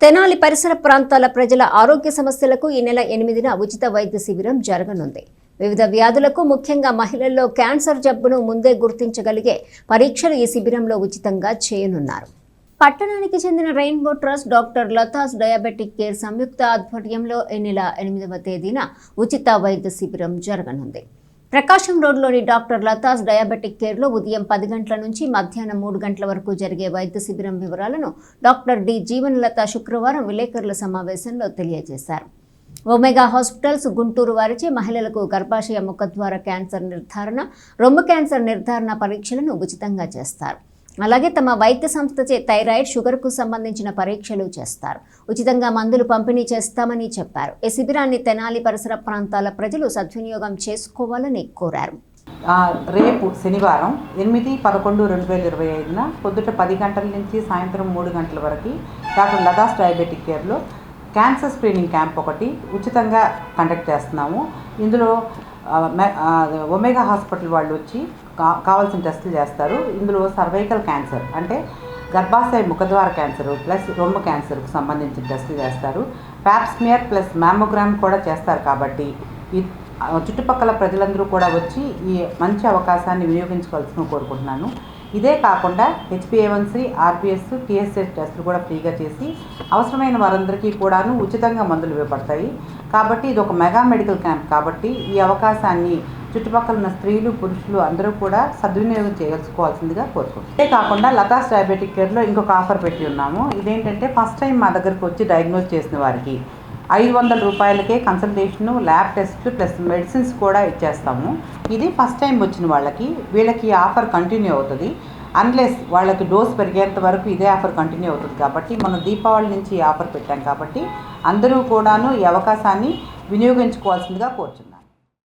తెనాలి పరిసర ప్రాంతాల ప్రజల ఆరోగ్య సమస్యలకు ఈ నెల ఎనిమిదిన ఉచిత వైద్య శిబిరం జరగనుంది. వివిధ వ్యాధులకు ముఖ్యంగా మహిళల్లో క్యాన్సర్ జబ్బును ముందే గుర్తించగలిగే పరీక్షలు ఈ శిబిరంలో ఉచితంగా చేయనున్నారు. పట్టణానికి చెందిన rainbow trust doctor Latha's diabetic care సంయుక్త ఆధ్వర్యంలో ఈ నెల ఎనిమిదవ తేదీన ఉచిత వైద్య శిబిరం జరగనుంది. ప్రకాశం రోడ్లోని డాక్టర్ లతాస్ డయాబెటిక్ కేర్లో ఉదయం పది గంటల నుంచి మధ్యాహ్నం మూడు గంటల వరకు జరిగే వైద్య శిబిరం వివరాలను డాక్టర్ డి జీవనలత శుక్రవారం విలేకరుల సమావేశంలో తెలియజేశారు. ఒమేగా హాస్పిటల్స్ గుంటూరు వారిచే మహిళలకు గర్భాశయ ముఖద్వార క్యాన్సర్ నిర్ధారణ రొమ్ము క్యాన్సర్ నిర్ధారణ పరీక్షలను ఉచితంగా చేస్తారు. అలాగే తమ వైద్య సంస్థచే థైరాయిడ్ షుగర్కు సంబంధించిన పరీక్షలు చేస్తారు. ఉచితంగా మందులు పంపిణీ చేస్తామని చెప్పారు. ఈ శిబిరాన్ని తెనాలి పరిసర ప్రాంతాల ప్రజలు సద్వినియోగం చేసుకోవాలని కోరారు. రేపు శనివారం ఎనిమిది పదకొండు రెండు వేల ఇరవై ఐదున పొద్దుట పది గంటల నుంచి సాయంత్రం మూడు గంటల వరకు డాక్టర్ లదాస్ డయాబెటిక్ కేర్లో క్యాన్సర్ స్క్రీనింగ్ క్యాంప్ ఒకటి ఉచితంగా కండక్ట్ చేస్తున్నాము. ఇందులో ఒమేగా హాస్పిటల్ వాళ్ళు వచ్చి కా కావాల్సిన టెస్టులు చేస్తారు. ఇందులో సర్వైకల్ క్యాన్సర్ అంటే గర్భాశయ ముఖద్వార క్యాన్సర్ ప్లస్ రొమ్ము క్యాన్సర్కు సంబంధించిన టెస్టులు చేస్తారు. ప్యాప్స్మియర్ ప్లస్ మ్యామోగ్రామ్ కూడా చేస్తారు కాబట్టి ఈ చుట్టుపక్కల ప్రజలందరూ కూడా వచ్చి ఈ మంచి అవకాశాన్ని వినియోగించుకోవాల్సిన కోరుకుంటున్నాను. ఇదే కాకుండా హెచ్పిఏవన్సీ ఆర్పిఎస్ టీఎస్ఎస్ టెస్టులు కూడా ఫ్రీగా చేసి అవసరమైన వారందరికీ కూడాను ఉచితంగా మందులు ఇవ్వబడతాయి. కాబట్టి ఇది ఒక మెగా మెడికల్ క్యాంప్ కాబట్టి ఈ అవకాశాన్ని చుట్టుపక్కల ఉన్న స్త్రీలు పురుషులు అందరూ కూడా సద్వినియోగం చేసుకోవాల్సిందిగా కోరుకుంటున్నాను ఇదే కాకుండా లతాస్ డయాబెటిక్ కేర్లో ఇంకొక ఆఫర్ పెట్టి ఉన్నాము. ఇదేంటంటే ఫస్ట్ టైం మా దగ్గరకు వచ్చి డయాగ్నోజ్ చేసిన వారికి ఐదు వందల రూపాయలకే consultation lab test plus medicines కూడా ఇచ్చేస్తాము. ఇది ఫస్ట్ టైం వచ్చిన వాళ్ళకి వీళ్ళకి ఈ ఆఫర్ కంటిన్యూ అవుతుంది. అన్లెస్ వాళ్ళకి డోస్ పెరిగేంత వరకు ఇదే ఆఫర్ కంటిన్యూ అవుతుంది కాబట్టి మనం దీపావళి నుంచి ఈ ఆఫర్ పెట్టాం కాబట్టి అందరూ కూడాను ఈ అవకాశాన్ని వినియోగించుకోవాల్సిందిగా కోరుచున్నాను